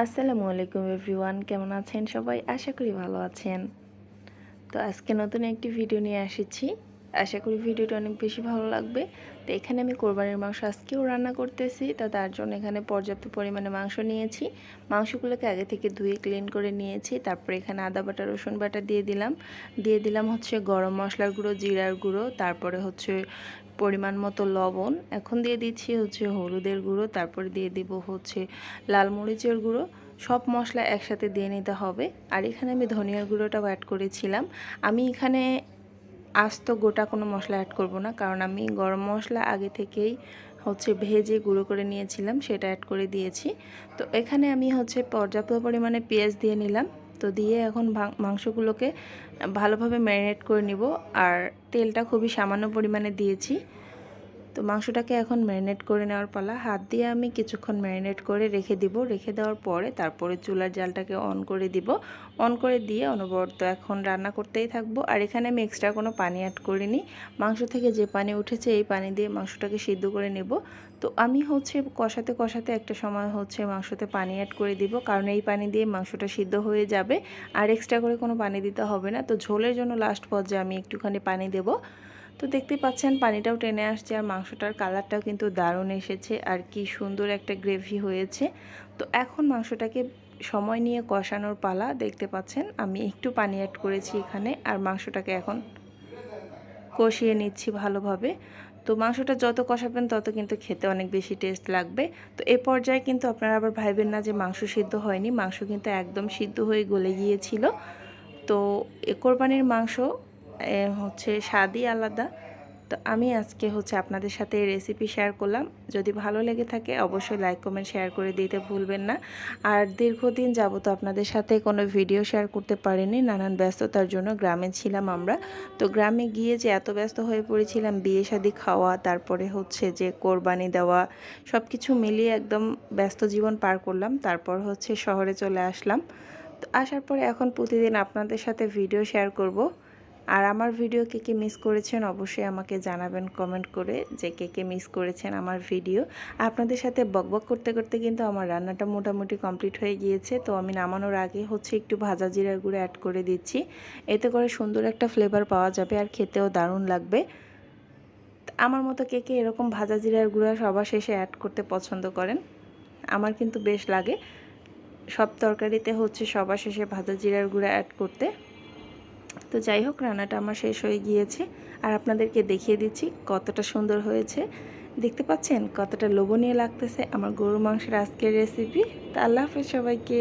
আসসালামু আলাইকুম এভরিওয়ান, কেমন আছেন সবাই? আশা করি ভালো আছেন। তো আজকে নতুন একটি ভিডিও নিয়ে এসেছি আশা করি ভিডিওটা অনেক বেশি ভালো লাগবে। তো এখানে আমি কোরবানির মাংস আজকেও রান্না করতেছি। তো তার জন্য এখানে পর্যাপ্ত পরিমাণে মাংস নিয়েছি। মাংসগুলোকে আগে থেকে ধুয়ে ক্লিন করে নিয়েছি। তারপরে এখানে আদা বাটা, রসুন বাটা দিয়ে দিলাম। দিয়ে দিলাম হচ্ছে গরম মশলার গুঁড়ো, জিরার গুঁড়ো, তারপরে হচ্ছে পরিমাণ মতো লবণ। এখন দিয়ে দিচ্ছি হচ্ছে হলুদের গুঁড়ো, তারপরে দিয়ে দিব হচ্ছে লাল মরিচের গুঁড়ো। সব মশলা একসাথে দিয়ে নিতে হবে। আর এখানে আমি ধনিয়ার গুঁড়োটাও অ্যাড করেছিলাম। আমি এখানে আস্ত গোটা কোনো মশলা অ্যাড করব না। কারণ আমি গরম মশলা আগে থেকেই হচ্ছে ভেজে গুঁড়ো করে নিয়েছিলাম, সেটা অ্যাড করে দিয়েছি। তো এখানে আমি হচ্ছে পর্যাপ্ত পরিমাণে পেঁয়াজ দিয়ে নিলাম। তো দিয়ে এখন মাংসগুলোকে ভালোভাবে ম্যারিনেট করে নিব। আর তেলটা খুবই সামান্য পরিমাণে দিয়েছি। তো মাংসটাকে এখন ম্যারিনেট করে নেওয়ার পালা। হাত দিয়ে আমি কিছুক্ষণ ম্যারিনেট করে রেখে দিব। রেখে দেওয়ার পরে তারপরে চুলার জালটাকে অন করে দিব। অন করে দিয়ে অনবরত এখন রান্না করতেই থাকব। আর এখানে আমি এক্সট্রা কোনো পানি অ্যাড করিনি। মাংস থেকে যে পানি উঠেছে, এই পানি দিয়ে মাংসটাকে সিদ্ধ করে নেব। তো আমি হচ্ছে কষাতে কষাতে একটা সময় হচ্ছে মাংসতে পানি অ্যাড করে দিব। কারণ এই পানি দিয়ে মাংসটা সিদ্ধ হয়ে যাবে। আর এক্সট্রা করে কোনো পানি দিতে হবে না। তো ঝোলের জন্য লাস্ট পর্যায়ে আমি একটুখানি পানি দেবো। তো দেখতে পাচ্ছেন পানিটাও টেনে আসছে আর মাংসটার কালারটাও কিন্তু দারুণ এসেছে আর কি সুন্দর একটা গ্রেভি হয়েছে। তো এখন মাংসটাকে সময় নিয়ে কষানোর পালা। দেখতে পাচ্ছেন আমি একটু পানি অ্যাড করেছি এখানে আর মাংসটাকে এখন কষিয়ে নিচ্ছি ভালোভাবে। তো মাংসটা যত কষাবেন তত কিন্তু খেতে অনেক বেশি টেস্ট লাগবে। তো এ পর্যায়ে কিন্তু আপনারা আবার ভাইবেন না যে মাংস সিদ্ধ হয়নি। মাংস কিন্তু একদম সিদ্ধ হয়ে গলে গিয়েছিল। তো এ কোরবানির মাংস হচ্ছে স্বাদই আলাদা। তো আমি আজকে হচ্ছে আপনাদের সাথে এই রেসিপি শেয়ার করলাম। যদি ভালো লেগে থাকে অবশ্যই লাইক কমেন্ট শেয়ার করে দিতে ভুলবেন না। আর দীর্ঘদিন যাব তো আপনাদের সাথে কোনো ভিডিও শেয়ার করতে পারিনি, নানান ব্যস্ততার জন্য গ্রামে ছিলাম আমরা। তো গ্রামে গিয়ে যে এত ব্যস্ত হয়ে পড়েছিলাম, বিয়ে শাদি খাওয়া, তারপরে হচ্ছে যে কোরবানি দেওয়া সব কিছু মিলিয়ে একদম ব্যস্ত জীবন পার করলাম। তারপর হচ্ছে শহরে চলে আসলাম। তো আসার পরে এখন প্রতিদিন আপনাদের সাথে ভিডিও শেয়ার করব। আর আমার ভিডিও কে কে মিস করেছেন অবশ্যই আমাকে জানাবেন কমেন্ট করে যে কে কে মিস করেছেন আমার ভিডিও আপনাদের সাথে বকবক করতে করতে কিন্তু আমার রান্নাটা মোটামুটি কমপ্লিট হয়ে গিয়েছে। তো আমি নামানোর আগে হচ্ছে একটু ভাজা জিরার গুঁড়ো অ্যাড করে দিচ্ছি। এতে করে সুন্দর একটা ফ্লেভার পাওয়া যাবে আর খেতেও দারুণ লাগবে। আমার মতো কে কে এরকম ভাজা জিরার গুঁড়ো সবার শেষে অ্যাড করতে পছন্দ করেন, আমার কিন্তু বেশ লাগে। সব তরকারিতে হচ্ছে সবার শেষে ভাজা জিরার গুঁড়া অ্যাড করতে। তো যাই হোক রান্নাটা আমার শেষ হয়ে গিয়েছে আর আপনাদেরকে দেখিয়ে দিচ্ছি কতটা সুন্দর হয়েছে। দেখতে পাচ্ছেন কতটা লোভনীয় লাগতেছে আমার গরু মাংসের আজকের রেসিপি তা আল্লাহ হাফেজ সবাইকে।